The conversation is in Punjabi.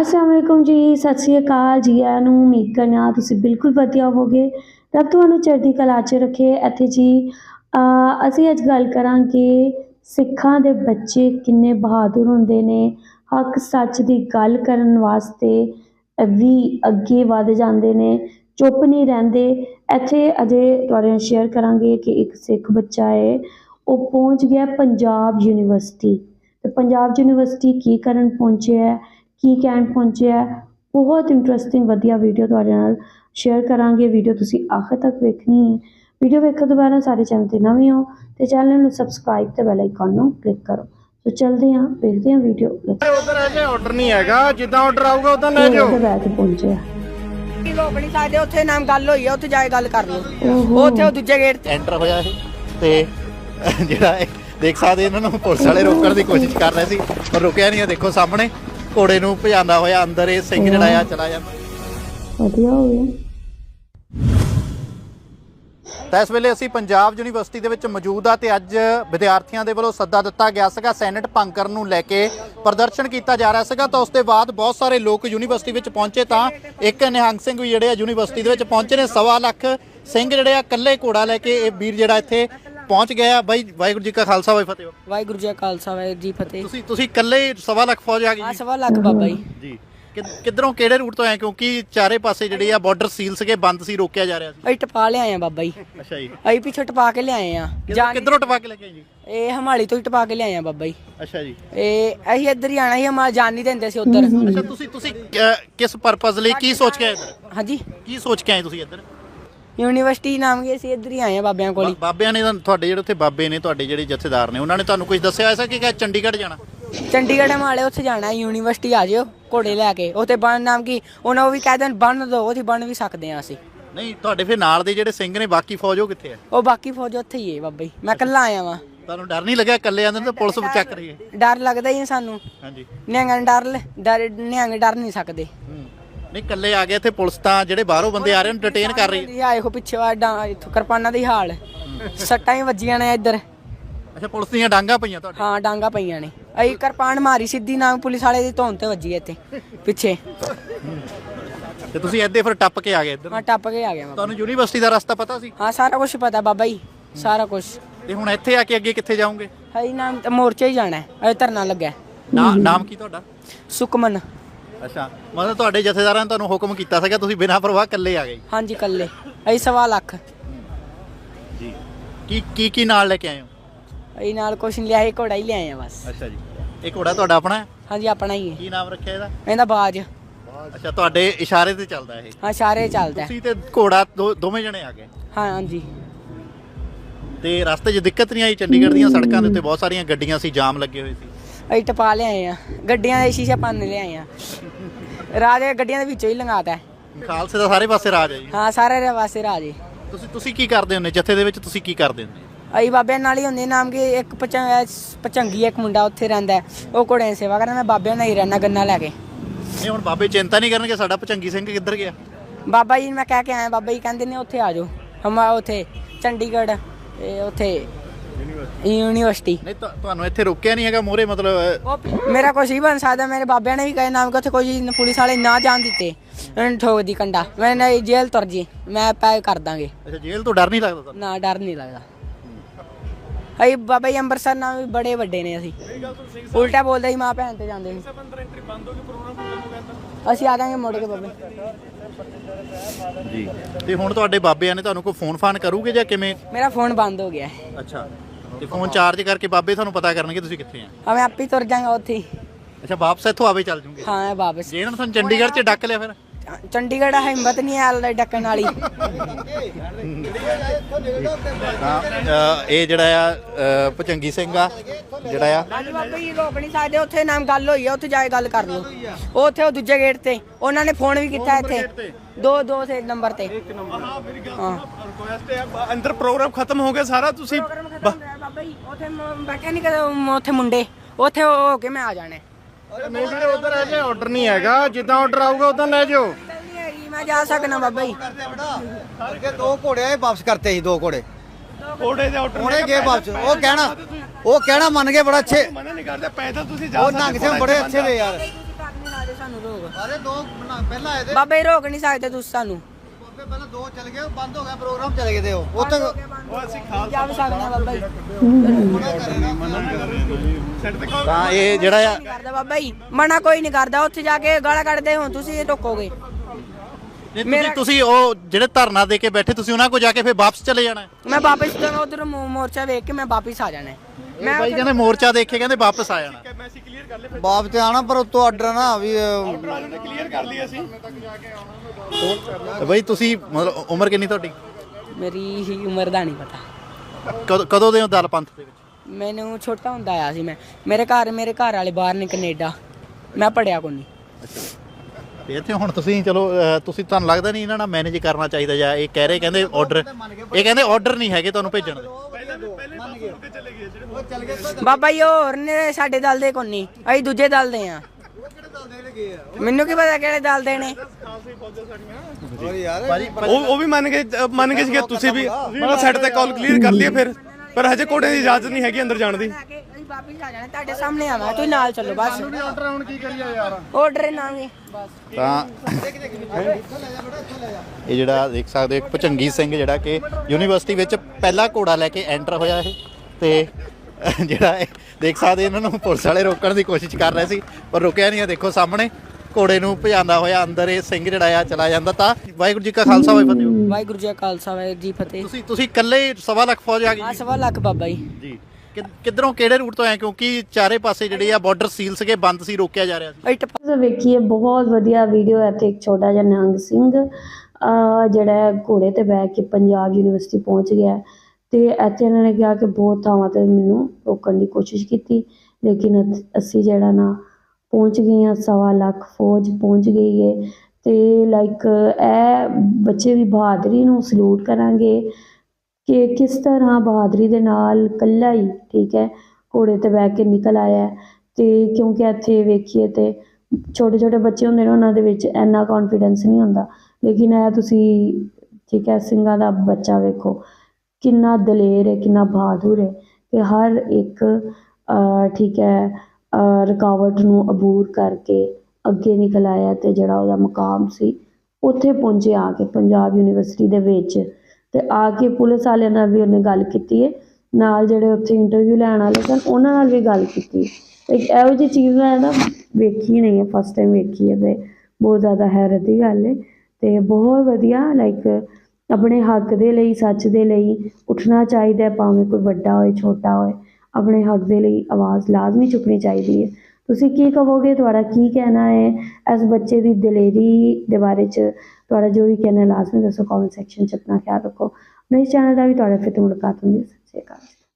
ਅਸਲਾਮ ਵਾਲੇਕੁਮ ਜੀ, ਸਤਿ ਸ਼੍ਰੀ ਅਕਾਲ ਜੀ, ਆਇਆਂ ਨੂੰ ਉਮੀਦ ਕਰਨਾ ਤੁਸੀਂ ਬਿਲਕੁਲ ਵਧੀਆ ਹੋਵੋਗੇ। ਰੱਬ ਤੁਹਾਨੂੰ ਚੜ੍ਹਦੀ ਕਲਾ 'ਚ ਰੱਖੇ। ਇੱਥੇ ਜੀ ਅਸੀਂ ਅੱਜ ਗੱਲ ਕਰਾਂਗੇ ਸਿੱਖਾਂ ਦੇ ਬੱਚੇ ਕਿੰਨੇ ਬਹਾਦਰ ਹੁੰਦੇ ਨੇ। ਹੱਕ ਸੱਚ ਦੀ ਗੱਲ ਕਰਨ ਵਾਸਤੇ ਵੀ ਅੱਗੇ ਵੱਧ ਜਾਂਦੇ ਨੇ। ਚੁੱਪ ਨਹੀਂ ਰਹਿੰਦੇ। ਇੱਥੇ ਅਜੇ ਤੁਹਾਡੇ ਨਾਲ ਸ਼ੇਅਰ ਕਰਾਂਗੇ ਕਿ ਇੱਕ ਸਿੱਖ ਬੱਚਾ ਹੈ, ਉਹ ਪਹੁੰਚ ਗਿਆ ਪੰਜਾਬ ਯੂਨੀਵਰਸਿਟੀ। ਤੇ ਪੰਜਾਬ ਯੂਨੀਵਰਸਿਟੀ ਕੀ ਕਰਨ ਪਹੁੰਚਿਆ ਹੈ? ਕੀ ਕਹਿਣ ਪਹੁੰਚਿਆ। ਬਹੁਤ ਇੰਟਰਸਟਿੰਗ ਵਧੀਆ ਵੀਡੀਓ ਤੁਹਾਡੇ ਨਾਲ ਸ਼ੇਅਰ ਕਰਾਂਗੇ। ਵੀਡੀਓ ਤੁਸੀਂ ਆਖਰ ਤੱਕ ਵੇਖਣੀ ਹੈ। ਵੀਡੀਓ ਵੇਖਣ ਤੋਂ ਬਾਅਦ ਸਾਡੇ ਚੈਨਲ ਤੇ ਨਵੇਂ ਹੋ ਤੇ ਚੈਨਲ ਨੂੰ ਸਬਸਕ੍ਰਾਈਬ ਤੇ ਬੈਲ ਆਈਕਨ ਨੂੰ ਕਲਿੱਕ ਕਰੋ। ਸੋ ਚਲਦੇ ਹਾਂ ਵੇਖਦੇ ਹਾਂ ਵੀਡੀਓ ਉਧਰ ਅਜੇ ਆਰਡਰ ਨਹੀਂ ਹੈਗਾ। ਜਿੱਦਾਂ ਆਰਡਰ ਆਊਗਾ ਉਦਾਂ ਲੈ ਜਾਓ। ਉਹਦੇ ਬੈਠ ਕੇ ਪਹੁੰਚਿਆ ਲੋਕ ਨਹੀਂ ਸਕਦੇ ਉੱਥੇ ਨਾਮ ਗੱਲ ਹੋਈ ਆ ਉੱਥੇ ਜਾ ਕੇ ਗੱਲ ਕਰ ਲਓ। ਉੱਥੇ ਉਹ ਦੂਜੇ ਗੇਟ ਤੇ। ਐਂਟਰ ਹੋਇਆ ਇਹ ਤੇ ਜਿਹੜਾ ਇਹ ਦੇਖ ਸਕਦੇ ਇਹਨਾਂ ਨੂੰ ਪੁਲਿਸ ਵਾਲੇ ਰੋਕਣ ਦੀ ਕੋਸ਼ਿਸ਼ ਕਰ ਰਹੇ ਸੀ ਪਰ ਰੁਕਿਆ ਨਹੀਂ ਦੇਖੋ ਸਾਹਮਣੇ। ਘੋੜੇ ਨੂੰ ਭਜਾਉਂਦਾ ਹੋਇਆ ਅੰਦਰ ਇਹ ਸਿੰਘ ਜਿਹੜਾ ਆ ਚਲਾ ਜਾਂਦਾ। ਵਧੀਆ ਹੋ ਗਿਆ। ਤਾਂ ਇਸ ਵੇਲੇ ਅਸੀਂ ਪੰਜਾਬ ਯੂਨੀਵਰਸਿਟੀ ਦੇ ਵਿੱਚ ਮੌਜੂਦ ਆ ਤੇ ਅੱਜ ਵਿਦਿਆਰਥੀਆਂ ਦੇ ਵੱਲੋਂ ਸੱਦਾ ਦਿੱਤਾ ਗਿਆ ਸੀਗਾ ਸੈਨੇਟ ਭੰਗ ਕਰਨ ਨੂੰ ਲੈ ਕੇ ਪ੍ਰਦਰਸ਼ਨ ਕੀਤਾ ਜਾ ਰਿਹਾ ਸੀਗਾ। ਤਾਂ ਉਸ ਦੇ ਬਾਅਦ ਬਹੁਤ ਸਾਰੇ ਲੋਕ ਯੂਨੀਵਰਸਿਟੀ ਵਿੱਚ ਪਹੁੰਚੇ ਤਾਂ ਇੱਕ ਨਿਹੰਗ ਸਿੰਘ ਵੀ ਜਿਹੜੇ ਆ ਯੂਨੀਵਰਸਿਟੀ ਦੇ ਵਿੱਚ ਪਹੁੰਚੇ ਨੇ। ਸਵਾ ਲੱਖ ਸਿੰਘ ਜਿਹੜੇ ਆ ਇਕੱਲੇ ਘੋੜਾ ਲੈ ਕੇ ਇਹ ਵੀਰ ਜਿਹੜਾ ਇੱਥੇ ਪਹੁੰਚ ਗਿਆ ਬਾਈ ਵਾਹਿਗੁਰੂ ਜੀ ਕਾ ਖਾਲਸਾ ਵਾਹਿ ਫਤਿਹ। ਵਾਹਿਗੁਰੂ ਜੀ ਕਾ ਖਾਲਸਾ ਵਾਹਿਗੁਰੂ ਜੀ ਫਤਿਹ। ਤੁਸੀਂ ਤੁਸੀਂ ਇਕੱਲੇ ਸਵਾ ਲੱਖ ਫੌਜ ਆ ਗਈ ਆ ਜੀ? ਸਵਾ ਲੱਖ ਬਾਬਾ ਜੀ। ਜੀ। ਕਿ- ਕਿੱਧਰੋਂ ਕਿਹੜੇ ਰੂਟ ਤੋਂ ਆਏ? ਕਿਉਂਕਿ ਚਾਰੇ ਪਾਸੇ ਜਿਹੜੀ ਆ ਬਾਰਡਰ ਸੀਲ ਸੀਗੇ ਬੰਦ ਸੀ ਰੋਕਿਆ ਜਾ ਰਿਹਾ ਸੀ। ਅਸੀਂ ਟਪਾ ਲਿਆਏ ਆ ਬਾਬਾ ਜੀ। ਅੱਛਾ ਜੀ। ਅਸੀਂ ਪਿੱਛੇ ਟਪਾ ਕੇ ਲਿਆਏ ਆ। ਕਿੱਧਰੋਂ ਕਿੱਧਰੋਂ ਟਪਾ ਕੇ ਲੈ ਕੇ ਆਏ ਜੀ? ਇਹ ਹਮਾਲੀ ਤੋਂ ਹੀ ਟਪਾ ਕੇ ਲਿਆਏ ਆ ਬਾਬਾ ਜੀ। ਅੱਛਾ ਜੀ। ਇਹ ਅਸੀਂ ਇੱਧਰ ਹੀ ਆਣਾ ਸੀ ਹਮਾਰਾ ਜਾਣ ਨਹੀਂ ਦਿੰਦੇ ਸੀ ਉੱਧਰ। ਅੱਛਾ ਤੁਸੀਂ ਤੁਸੀਂ ਕਿਸ ਪਰਪਸ ਲਈ ਕੀ ਸੋਚ ਕੇ ਆਏ ਇੱਧਰ? ਹਾਂਜੀ। ਕੀ ਸੋਚ ਕੇ ਆਏ ਤੁਸੀਂ ਇੱਧਰ? ਯੂਨੀਵਰਸਿਟੀ ਨਾਮ ਕੀ ਅਸੀਂ ਇੱਧਰ ਹੀ ਆਏ ਆ ਬਾਬਿਆਂ ਕੋਲ ਹੀ। ਬਾ- ਬਾਬਿਆਂ ਨੇ ਤਾਂ ਤੁਹਾਡੇ ਜਿਹੜੇ ਉੱਥੇ ਬਾਬੇ ਨੇ ਤੁਹਾਡੇ ਜਿਹੜੇ ਜਥੇਦਾਰ ਨੇ ਉਹਨਾਂ ਨੇ ਤੁਹਾਨੂੰ ਕੁਝ ਦੱਸਿਆ ਐਸਾ ਕਿ ਕਿ ਚੰਡੀਗੜ੍ਹ ਜਾਣਾ? ਚੰਡੀਗੜ੍ਹ ਹਮਾਲੇ ਉੱਥੇ ਜਾਣਾ ਯੂਨੀਵਰਸਿਟੀ ਆ ਜਿਓ ਘੋੜੇ ਲੈ ਕੇ। ਉੱਥੇ ਬਣ ਨਾਮ ਕੀ? ਉਹਨਾਂ ਉਹ ਵੀ ਕਹਿ ਦੇਣ ਬੰਨ ਦੋ ਉੱਥੇ ਬਣ ਵੀ ਸਕਦੇ ਆ ਅਸੀਂ। ਨਹੀਂ ਤੁਹਾਡੇ ਫਿਰ ਨਾਲ ਦੇ ਜਿਹੜੇ ਸਿੰਘ ਨੇ ਬਾਕੀ ਫੌਜ ਉਹ ਕਿੱਥੇ ਹੈ? ਉਹ ਬਾਕੀ ਫੌਜ ਉੱਥੇ ਹੀ ਹੈ ਬਾਬਾ ਜੀ। ਮੈਂ ਇਕੱਲਾ ਆਇਆ ਵਾਂ। ਤੁਹਾਨੂੰ ਡਰ ਨਹੀਂ ਲੱਗਿਆ ਇਕੱਲੇ ਆਂਦੇ ਤਾਂ ਪੁਲਿਸ ਚੱਕ ਰਹੀ ਹੈ। ਡਰ ਲੱਗਦਾ ਹੀ ਹੈ ਸਾਨੂੰ। ਹਾਂਜੀ। ਨਿਹੰਗਾਂ ਨੂੰ ਡਰ ਲੈ- ਡਰ ਨਿਹੰਗ ਡਰ ਨਹੀਂ ਸਕਦੇ। ਹੂੰ। ਨਹੀਂ ਇਕੱਲੇ ਆ ਗਏ ਇੱਥੇ ਪੁਲਿਸ ਤਾਂ ਜਿਹੜੇ ਬਾਹਰੋਂ ਬੰਦੇ ਆ ਰਹੇ ਨੇ ਡਿਟੇਨ ਕਰ ਰਹੀ। ਹੈ ਇਹ ਆਏ ਕੋ ਪਿੱਛੇ ਵਾ ਡਾਂ ਇੱਥੋਂ ਕਿਰਪਾਨਾਂ ਦੀ ਹਾਲ ਸੱਟਾਂ ਹੀ ਵੱਜੀਆਂ ਨੇ ਇੱਧਰ। ਅੱਛਾ ਪੁਲਿਸ ਦੀਆਂ ਡਾਂਗਾ ਪਈਆਂ ਤੁਹਾਡੇ? ਹਾਂ ਡਾਂਗਾ ਪਈਆਂ ਨੇ। ਅਸੀਂ ਕਿਰਪਾਨ ਮਾਰੀ ਸਿੱਧੀ ਨਾਮ ਪੁਲਿਸ ਵਾਲੇ ਦੀ ਧੌਣ ਤੇ ਵੱਜੀ ਇੱਥੇ ਪਿੱਛੇ। ਤੇ ਤੁਸੀਂ ਇੱਥੇ ਫਿਰ ਟੱਪ ਕੇ ਆ ਗਏ ਇੱਧਰ? ਹਾਂ ਟੱਪ ਕੇ ਆ ਗਿਆ ਮੈਂ। ਤੁਹਾਨੂੰ ਯੂਨੀਵਰਸਿਟੀ ਦਾ ਰਸਤਾ ਪਤਾ ਸੀ? ਹਾਂ ਸਾਰਾ ਕੁਝ ਪਤਾ ਬਾਬਾ ਜੀ ਸਾਰਾ ਕੁਝ ਤੇ ਹੁਣ ਇੱਥੇ ਆ ਕੇ ਅੱਗੇ ਕਿੱਥੇ ਜਾਓਗੇ? ਹਈ ਨਾਮ ਤੇ ਮੋਰਚੇ ਹੀ ਜਾਣਾ ਹੈ ਅਜੇ ਧਰਨਾ ਲੱਗਾ ਹੈ। ਨਾ ਨਾਮ ਕੀ ਤੁਹਾਡਾ? ਸੁਖਮਨ। ਅੱਛਾ ਮਤਲਬ ਤੁਹਾਡੇ ਜਥੇਦਾਰਾਂ ਨੇ ਤੁਹਾਨੂੰ ਹੁਕਮ ਕੀਤਾ ਸੀਗਾ ਤੁਸੀਂ ਬਿਨਾਂ ਪਰਵਾਹ ਇਕੱਲੇ ਆ ਗਏ? ਹਾਂਜੀ ਕੱਲੇ ਅਸੀਂ ਸਵਾ ਲੱਖ। ਜੀ। ਕੀ ਕੀ ਕੀ ਨਾਲ ਲੈ ਕੇ ਆਏ ਹੋ? ਅਸੀਂ ਨਾਲ ਕੁਛ ਨਹੀਂ ਲਿਆ ਇਹ ਘੋੜਾ ਹੀ ਲਿਆਏ ਆ ਬਸ। ਅੱਛਾ ਜੀ। ਇਹ ਘੋੜਾ ਤੁਹਾਡਾ ਆਪਣਾ ਹੈ? ਹਾਂਜੀ ਆਪਣਾ ਹੀ ਹੈ। ਕੀ ਨਾਮ ਰੱਖਿਆ ਇਹਦਾ? ਇਹਦਾ ਬਾਜ। ਅੱਛਾ ਤੁਹਾਡੇ ਇਸ਼ਾਰੇ ਤੇ ਚੱਲਦਾ ਇਹ? ਹਾਂ ਸਾਰੇ ਚੱਲਦਾ। ਤੁਸੀਂ ਤੇ ਘੋੜਾ ਦੋ- ਦੋਵੇਂ ਜਣੇ ਆ ਗਏ? ਹਾਂ ਹਾਂਜੀ। ਤੇ ਰਸਤੇ 'ਚ ਦਿੱਕਤ ਨਹੀਂ ਆਈ? ਚੰਡੀਗੜ੍ਹ ਦੀਆਂ ਸੜਕਾਂ ਦੇ ਉੱਤੇ ਬਹੁਤ ਸਾਰੀਆਂ ਗੱਡੀਆਂ ਸੀ ਜਾਮ ਲੱਗੇ ਹੋਏ ਸੀ। ਅਸੀਂ ਟਪਾ ਲਿਆਏ ਆ। ਗੱਡੀਆਂ ਦੇ ਸ਼ੀਸ਼ੇ ਪੰਨ ਲਿਆਏ ਆ। ਰਾਜ ਗੱਡੀਆਂ ਦੇ ਵਿੱਚੋਂ ਹੀ ਲੰਗਾਤਾ ਹੈ। ਖਾਲਸੇ ਦਾ ਸਾਰੇ ਪਾਸੇ ਰਾਜ ਹੈ ਜੀ। ਹਾਂ ਸਾਰੇ ਦੇ ਵਾਸਤੇ ਰਾਜੇ ਤੁਸੀਂ ਤੁਸੀਂ ਕੀ ਕਰਦੇ ਹੁੰਦੇ? ਜਥੇ ਦੇ ਵਿੱਚ ਤੁਸੀਂ ਕੀ ਕਰਦੇ ਹੁੰਦੇ? ਅਸੀਂ ਬਾਬਿਆਂ ਨਾਲ ਹੀ ਹੁੰਦੇ ਨਾਮ ਕਿ ਇੱਕ ਪਚੰ- ਪਚੰਗੀ ਇੱਕ ਮੁੰਡਾ ਉੱਥੇ ਰਹਿੰਦਾ ਹੈ। ਉਹ ਘੋੜਿਆਂ ਦੀ ਸੇਵਾ ਕਰਦਾ ਮੈਂ ਬਾਬਿਆਂ ਨਾਲ ਹੀ ਰਹਿਣਾ ਗੰਨਾ ਲੈ ਕੇ। ਨਹੀਂ ਹੁਣ ਬਾਬੇ ਚਿੰਤਾ ਨਹੀਂ ਕਰਨਗੇ ਸਾਡਾ ਭਚੰਗੀ ਸਿੰਘ ਕਿੱਧਰ ਗਿਆ? ਬਾਬਾ ਜੀ ਨੂੰ ਮੈਂ ਕਹਿ ਕੇ ਆਇਆ ਬਾਬਾ ਜੀ ਕਹਿੰਦੇ ਨੇ ਉੱਥੇ ਆ ਜਾਓ। ਹਮਾ ਉੱਥੇ ਚੰਡੀਗੜ੍ਹ ਇਹ ਉੱਥੇ ਯੂਨੀਵਰਸਿਟੀ ਨਹੀਂ ਤੁਹਾ- ਤੁਹਾਨੂੰ ਇੱਥੇ ਰੋਕਿਆ ਨਹੀਂ ਹੈਗਾ ਮੋਰੇ ਮਤਲਬ ਕੁਛ ਹੀ ਬਣ ਸਕਦਾ ਮੇਰੇ ਬਾਬਿਆਂ ਨੇ ਵੀ ਕਹੇ ਨਾਮ ਕਿ ਉੱਥੇ ਕੋਈ ਪੁਲਿਸ ਵਾਲੇ ਨਾ ਜਾਣ ਦਿੱਤੇ। ਉਹਨਾਂ ਠੋਕ ਦੀ ਕੰਡਾ। ਮੈਂ ਨਹੀਂ ਜੇਲ੍ਹ ਤੁਰ ਜੀ ਮੈਂ ਪੈ ਕਰ ਦਾਂਗੇ। ਅੱਛਾ ਜੇਲ੍ਹ ਤੋਂ ਡਰ ਨਹੀਂ ਲੱਗਦਾ ਤੁਹਾਨੂੰ? ਨਾ ਡਰ ਨਹੀਂ ਲੱਗਦਾ। ਅਸੀਂ ਬਾਬਾ ਜੀ ਅੰਮ੍ਰਿਤਸਰ ਨਾਲ ਵੀ ਬੜੇ ਵੱਡੇ ਨੇ ਅਸੀਂ। ਉਲਟਾ ਬੋਲਦੇ ਹੀ ਮਾਂ ਭੈਣ ਤੇ ਜਾਂਦੇ ਸੀ। ਅਸੀਂ ਆ ਦਾਂਗੇ ਮੁੜ ਕੇ ਬਾਬੇ। ਜੀ ਤੇ ਹੁਣ ਤੁਹਾਡੇ ਬਾਬਿਆਂ ਨੇ ਤੁਹਾਨੂੰ ਕੋਈ ਫੋਨ ਫਾਨ ਕਰੂਗੇ ਜਾਂ ਕਿਵੇਂ? ਮੇਰਾ ਫੋਨ ਬੰਦ ਹੋ ਗਿਆ। ਹੈ ਅੱਛਾ। ਤੇ ਫੋਨ ਚਾਰਜ ਕਰਕੇ ਬਾਬੇ ਤੁਹਾਨੂੰ ਪਤਾ ਕਰਨਗੇ ਤੁਸੀਂ ਕਿੱਥੇ ਆ। ਹਾਂ ਮੈਂ ਆਪੇ ਹੀ ਤੁਰ ਜਾਗਾ ਉੱਥੇ ਹੀ। ਅੱਛਾ ਵਾਪਸ ਇੱਥੋਂ ਆਵੇ ਚੱਲ ਜੂਗੇ। ਹਾਂ ਵਾਪਸ। ਜੇ ਇਹਨਾਂ ਨੇ ਤੁਹਾਨੂੰ ਚੰਡੀਗੜ੍ਹ 'ਚ ਡੱਕ ਲਿਆ ਫਿਰ? ਚੰਡੀਗੜ੍ਹ ਹਿੰਮਤ ਨਹੀਂ ਹੈ ਡੱਕਣ ਵਾਲੀ। ਤਾਂ ਇਹ ਜਿਹੜਾ ਆ ਭਚੰਗੀ ਸਿੰਘ ਆ ਜਿਹੜਾ ਆ। ਹਾਂਜੀ ਬਾਬਾ ਜੀ ਰੋਕ ਨਹੀਂ ਸਕਦੇ ਉੱਥੇ ਨਾਮ ਗੱਲ ਹੋਈ ਆ ਉੱਥੇ ਜਾ ਕੇ ਗੱਲ ਕਰ ਲਓ। ਉਹ ਉੱਥੇ ਉਹ ਦੂਜੇ ਗੇਟ ਤੇ। ਉਹਨਾਂ ਨੇ ਫੋਨ ਵੀ ਕੀਤਾ ਇੱਥੇ। ਦੋ ਦੋ ਸੇ ਨੰਬਰ ਤੇ। ਹਾਂ। ਅੰਦਰ ਪ੍ਰੋਗਰਾਮ ਖਤਮ ਹੋ ਗਿਆ ਸਾਰਾ ਤੁਸੀਂ ਜੀ ਉੱਥੇ ਬੈਠੇ ਨਹੀਂ ਕਦੇ ਉੱਥੇ ਮੁੰਡੇ। ਉੱਥੇ ਹੋ ਕੇ ਮੈਂ ਆ ਜਾਣੇ। ਨਹੀਂ ਵੀਰੇ ਉਧਰ ਅਜੇ ਆਰਡਰ ਨਹੀਂ ਹੈਗਾ। ਜਿੱਦਾਂ ਆਰਡਰ ਆਊਗਾ ਉਦਾਂ ਲੈ ਜਾਓ। ਨਹੀਂ ਹੈਗੀ, ਮੈਂ ਜਾ ਸਕਣਾ ਬਾਬਾ ਜੀ। ਅੱਗੇ ਦੋ ਘੋੜੇ ਆਏ ਵਾਪਸ ਕਰਤੇ ਸੀ ਦੋ ਘੋੜੇ। ਘੋੜੇ ਦੇ ਆਰਡਰ ਉਹਨੇ ਗਏ ਵਾਪਸ। ਉਹ ਕਹਿਣਾ ਉਹ ਕਹਿਣਾ ਮੰਨ ਗਏ ਬੜਾ ਅੱਛੇ। ਮਨਾ ਨਹੀਂ ਕਰਦੇ ਪੈਦਲ ਤੁਸੀਂ ਉਹ ਨੰਗ ਸੇ ਬੜੇ ਅੱਛੇ ਨੇ ਯਾਰ। ਸਾਨੂੰ ਰੋਕ। ਅਰੇ ਦੋ ਪਹਿਲਾਂ ਆਏ ਤੇ ਬਾਬਾ ਜੀ ਰੋਕ ਨਹੀਂ ਸਕਦੇ ਤੁਸੀਂ ਸਾਨੂੰ। ਪਹਿਲਾਂ ਦੋ ਚੱਲ ਗਏ ਉਹ ਬੰਦ ਹੋ ਗਿਆ ਪ੍ਰੋਗਰਾਮ ਚਲੇ ਗਏ ਤੇ ਉਹ। ਉੱਥੇ ਜਾ ਵੀ ਸਕਦੇ ਆ ਬਾਬਾ ਜੀ। ਤਾਂ ਇਹ ਜਿਹੜਾ ਆ ਕਰਦਾ ਬਾਬਾ ਜੀ। ਮਨਾ ਕੋਈ ਨਹੀਂ ਕਰਦਾ। ਉੱਥੇ ਜਾ ਕੇ ਗਾਲਾਂ ਕੱਢਦੇ ਹੋ ਤੁਸੀਂ ਨਹੀਂ, ਤੁਸੀਂ ਤੁਸੀਂ ਉਹ ਜਿਹੜੇ ਧਰਨਾ ਦੇ ਕੇ ਬੈਠੇ ਤੁਸੀਂ ਉਹਨਾਂ ਕੋਲ ਜਾ ਕੇ ਫਿਰ ਵਾਪਸ ਚਲੇ ਜਾਣਾ? ਮੈਂ ਵਾਪਸ ਤੋਂ ਉਧਰ ਮੋਰਚਾ ਵੇਖ ਕੇ ਮੈਂ ਵਾਪਸ ਆ ਜਾਣਾ। ਇਹ ਬਾਈ ਕਹਿੰਦੇ ਮੋਰਚਾ ਦੇਖ ਕੇ ਕਹਿੰਦੇ ਵਾਪਸ ਆ ਜਾਣਾ। ਬਾਪ ਤੇ ਆਣਾ ਪਰ ਉਤੋਂ ਆਰਡਰ ਨਾ ਵੀ ਤੇ ਬਾਈ ਤੁਸੀਂ ਮਤਲਬ ਉਮਰ ਕਿੰਨੀ ਤੁਹਾਡੀ? ਮੇਰੀ ਹੀ ਉਮਰ ਦਾ ਨਹੀਂ ਪਤਾ। ਕਦੋਂ- ਕਦੋਂ ਦੇ ਹੋ ਦਲ ਪੰਥ ਦੇ ਵਿੱਚ? ਮੈਨੂੰ ਛੋਟਾ ਹੁੰਦਾ ਆਇਆ ਸੀ ਮੈਂ। ਮੇਰੇ ਘਰ ਮੇਰੇ ਘਰ ਵਾਲੇ ਬਾਹਰ ਨੇ ਕੈਨੇਡਾ। ਮੈਂ ਪੜਿਆ ਕੋਈ ਨਹੀਂ ਤੇ ਇੱਥੇ ਹੁਣ ਤੁਸੀਂ ਚਲੋ ਅਹ, ਤੁਸੀਂ ਤੁਹਾਨੂੰ ਲੱਗਦਾ ਨਹੀਂ ਇਹਨਾਂ ਨਾਲ ਮੈਨੇਜ ਕਰਨਾ ਚਾਹੀਦਾ ਜਾਂ ਇਹ ਕਹਿ ਰਹੇ ਕਹਿੰਦੇ ਆਰਡਰ ਇਹ ਕਹਿੰਦੇ ਆਰਡਰ ਨਹੀਂ ਹੈਗੇ ਤੁਹਾਨੂੰ ਭੇਜਣ ਦੇ। ਬਾਬਾ ਜੀ ਹੋਰ ਨੇ ਸਾਡੇ ਦਲ ਦੇ ਕੋਈ ਨਹੀਂ ਅਸੀਂ ਦੂਜੇ ਦਲ ਦੇ ਆ ਮੈਨੂੰ ਕੀ ਪਤਾ ਕਿਹੜੇ ਦਲ ਦੇ ਨੇ। ਹੋਰ ਯਾਰ। ਉਹ ਉਹ ਵੀ ਮੰਨ ਗਏ ਅ, ਮੰਨ ਗਏ ਸੀਗੇ ਤੁਸੀਂ ਵੀ ਮਤਲਬ ਸਾਡੇ ਤੇ ਕਾਲ ਕਲੀਅਰ ਕਰ ਲਈਏ ਫਿਰ। ਪਰ ਹਜੇ ਕੋੜੇ ਦੀ ਇਜਾਜ਼ਤ ਨਹੀਂ ਹੈਗੀ ਅੰਦਰ ਜਾਣ ਦੀ। ਅਸੀਂ ਵਾਪਸ ਆ ਜਾਣਾ ਤੁਹਾਡੇ ਸਾਹਮਣੇ ਆਵਾਂ ਤੁਸੀਂ ਨਾਲ ਚੱਲੋ ਬਸ। ਆਰਡਰ ਹੁਣ ਕੀ ਕਰੀਏ ਯਾਰ। ਆਰਡਰ ਨਾ ਵੀ ਤਾਂ ਇਹ ਜਿਹੜਾ ਦੇਖ ਸਕਦੇ ਹੋ ਇੱਕ ਭਚੰਗੀ ਸਿੰਘ ਜਿਹੜਾ ਕਿ ਯੂਨੀਵਰਸਿਟੀ ਵਿੱਚ ਪਹਿਲਾ ਘੋੜਾ ਲੈ ਕੇ ਐਂਟਰ ਹੋਇਆ ਇਹ ਤੇ ਜਿਹੜਾ ਇਹ ਦੇਖ ਸਕਦੇ ਇਹਨਾਂ ਨੂੰ ਪੁਲਿਸ ਵਾਲੇ ਰੋਕਣ ਦੀ ਕੋਸ਼ਿਸ਼ ਕਰ ਰਹੇ ਸੀ ਪਰ ਰੁਕਿਆ ਨਹੀਂ ਇਹ ਦੇਖੋ ਸਾਹਮਣੇ ਘੋੜੇ ਨੂੰ ਭਜਾਉਂਦਾ ਹੋਇਆ ਅੰਦਰ ਇਹ ਸਿੰਘ ਜਿਹੜਾ ਆ ਚਲਾ ਜਾਂਦਾ। ਤਾਂ ਵਾਹਿਗੁਰੂ ਜੀ ਕਾ ਖਾਲਸਾ ਵਾਹਿਗੁਰੂ ਜੀ ਕੀ ਫਤਿਹ। ਵਾਹਿਗੁਰੂ ਜੀ ਕਾ ਖਾਲਸਾ ਵਾਹਿਗੁਰੂ ਜੀ ਫਤਿਹ। ਤੁਸੀਂ ਤੁਸੀਂ ਇਕੱਲੇ ਸਵਾ ਲੱਖ ਫੌਜ ਆ ਗਈ ਆ ਸਵਾ ਲੱਖ ਬਾਬਾ ਜੀ। ਜੀ। ਕਿ- ਕਿੱਧਰੋਂ ਕਿਹੜੇ ਰੂਟ ਤੋਂ ਆਏ? ਕਿਉਂਕਿ ਚਾਰੇ ਪਾਸੇ ਜਿਹੜੇ ਆ ਬਾਰਡਰ ਸੀਲ ਸੀਗੇ ਬੰਦ ਸੀ ਰੋਕਿਆ ਜਾ ਰਿਹਾ ਸੀ। ਅਸੀਂ ਟਪਾ ਤੁਸੀਂ ਵੇਖੀਏ ਬਹੁਤ ਵਧੀਆ ਵੀਡੀਓ ਹੈ ਤੇ ਇੱਕ ਛੋਟਾ ਜਿਹਾ ਨਿਹੰਗ ਸਿੰਘ ਅਹ ਜਿਹੜਾ ਹੈ ਘੋੜੇ ਤੇ ਬਹਿ ਕੇ ਪੰਜਾਬ ਯੂਨੀਵਰਸਿਟੀ ਪਹੁੰਚ ਗਿਆ। ਹੈ ਅਤੇ ਇੱਥੇ ਇਹਨਾਂ ਨੇ ਕਿਹਾ ਕਿ ਬਹੁਤ ਥਾਵਾਂ ਤੇ ਮੈਨੂੰ ਰੋਕਣ ਦੀ ਕੋਸ਼ਿਸ਼ ਕੀਤੀ, ਲੇਕਿਨ ਅ- ਅਸੀਂ ਜਿਹੜਾ ਨਾ ਪਹੁੰਚ ਗਏ ਹਾਂ, ਸਵਾ ਲੱਖ ਫੌਜ ਪਹੁੰਚ ਗਈ ਹੈ ਅਤੇ ਲਾਈਕ ਇਹ ਬੱਚੇ ਦੀ ਬਹਾਦਰੀ ਨੂੰ ਸਲੂਟ ਕਰਾਂਗੇ ਕਿ ਕਿਸ ਤਰ੍ਹਾਂ ਬਹਾਦਰੀ ਦੇ ਨਾਲ ਇਕੱਲਾ ਹੀ, ਠੀਕ ਹੈ, ਘੋੜੇ ਤੇ ਬਹਿ ਕੇ ਨਿਕਲ ਆਇਆ ਅਤੇ ਕਿਉਂਕਿ ਇੱਥੇ ਵੇਖੀਏ ਤਾਂ ਛੋਟੇ ਛੋਟੇ ਬੱਚੇ ਹੁੰਦੇ ਨੇ, ਉਹਨਾਂ ਦੇ ਵਿੱਚ ਇੰਨਾ ਕੌਨਫੀਡੈਂਸ ਨਹੀਂ ਹੁੰਦਾ। ਲੇਕਿਨ ਇਹ ਤੁਸੀਂ, ਠੀਕ ਹੈ, ਸਿੰਘਾਂ ਦਾ ਬੱਚਾ ਵੇਖੋ ਕਿੰਨਾ ਦਲੇਰ ਹੈ, ਕਿੰਨਾ ਬਹਾਦੁਰ ਹੈ ਕਿ ਹਰ ਇੱਕ ਠੀਕ ਹੈ ਰੁਕਾਵਟ ਨੂੰ ਅਬੂਰ ਕਰਕੇ ਅੱਗੇ ਨਿਕਲ ਆਇਆ ਅਤੇ ਜਿਹੜਾ ਉਹਦਾ ਮੁਕਾਮ ਸੀ, ਉੱਥੇ ਪਹੁੰਚਿਆ ਆ ਕੇ ਪੰਜਾਬ ਯੂਨੀਵਰਸਿਟੀ ਦੇ ਵਿੱਚ। ਅਤੇ ਆ ਕੇ ਪੁਲਿਸ ਵਾਲਿਆਂ ਨਾਲ ਵੀ ਉਹਨੇ ਗੱਲ ਕੀਤੀ ਹੈ। ਨਾਲ ਜਿਹੜੇ ਉੱਥੇ ਇੰਟਰਵਿਊ ਲੈਣ ਵਾਲੇ ਸਨ, ਉਹਨਾਂ ਨਾਲ ਵੀ ਗੱਲ ਕੀਤੀ ਇੱਕ ਇਹੋ ਜਿਹੀ ਚੀਜ਼ ਮੈਂ ਨਾ ਵੇਖੀ ਨਹੀਂ ਹੈ ਫਸਟ ਟਾਈਮ ਵੇਖੀ ਹੈ ਅਤੇ ਬਹੁਤ ਜ਼ਿਆਦਾ ਹੈਰਤ ਦੀ ਗੱਲ ਹੈ। ਅਤੇ ਬਹੁਤ ਵਧੀਆ ਲਾਈਕ ਆਪਣੇ ਹੱਕ ਦੇ ਲਈ, ਸੱਚ ਦੇ ਲਈ, ਉੱਠਣਾ ਚਾਹੀਦਾ ਭਾਵੇਂ ਕੋਈ ਵੱਡਾ ਹੋਏ, ਛੋਟਾ ਹੋਏ, ਆਪਣੇ ਹੱਕ ਦੇ ਲਈ ਆਵਾਜ਼ ਲਾਜ਼ਮੀ ਚੁੱਕਣੀ ਚਾਹੀਦੀ ਹੈ। ਤੁਸੀਂ ਕੀ ਕਹੋਗੇ? ਤੁਹਾਡਾ ਕੀ ਕਹਿਣਾ ਹੈ ਇਸ ਬੱਚੇ ਦੀ ਦਲੇਰੀ ਦੇ ਬਾਰੇ ਚ? ਤੁਹਾਡਾ ਜੋ ਵੀ ਕਹਿਣਾ ਲਾਜ਼ਮੀ ਦੱਸੋ ਕਮੈਂਟ ਸੈਕਸ਼ਨ ਚ ਆਪਣਾ ਖਿਆਲ ਰੱਖੋ। ਮੇਰੇ ਚੈਨਲ ਦਾ ਵੀ ਤੁਹਾਡੇ ਫਿਰ ਤੋਂ ਮੁਲਾਕਾਤ ਹੁੰਦੀ ਹੈ। ਸਤਿ ਸ਼੍ਰੀ ਅਕਾਲ